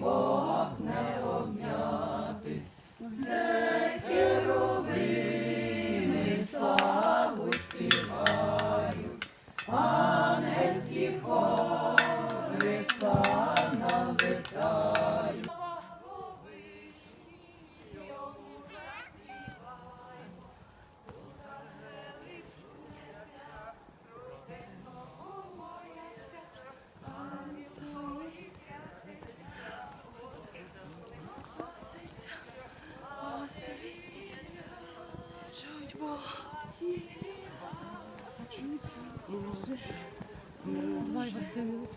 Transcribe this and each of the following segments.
Бог не обмінь. Же. Давай, Василю.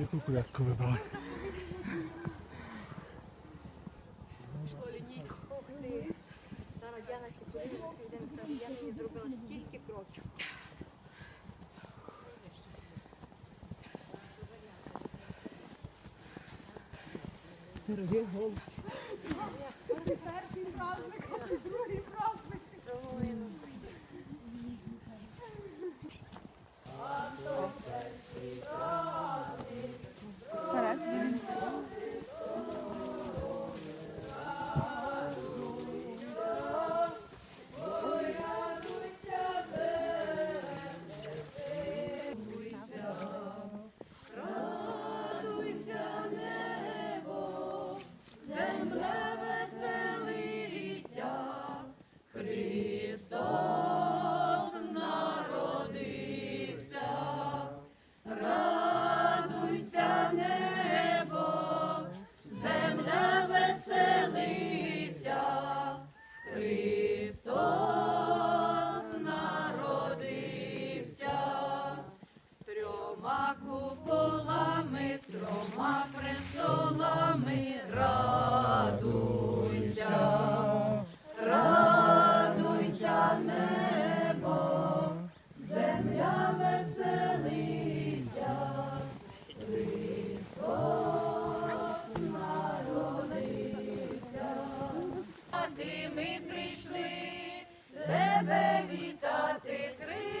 Яку колядку вибрали? Пішло лінійку. Зараз подивилася, йдемо скаже, я мені зробила стільки кроків. Дорогі голубці. Вітати, Христос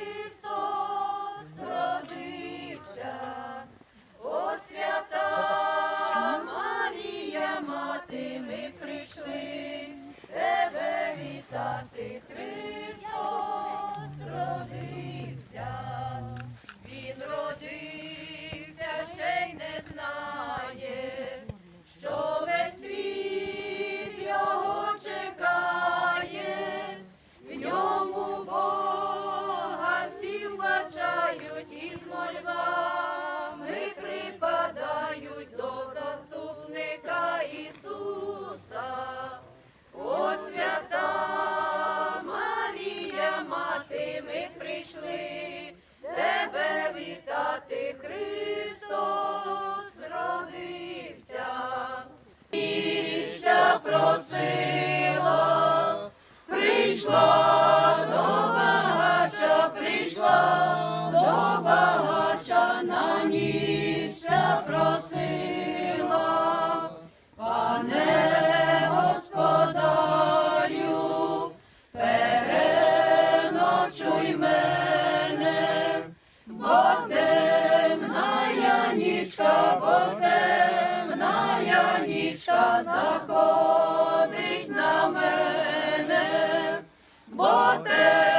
вітати, Христос родився. Більше просила, прийшла до багача, прийшла до багача, на нічся просила, Моя нічка заходить на мене, бо те.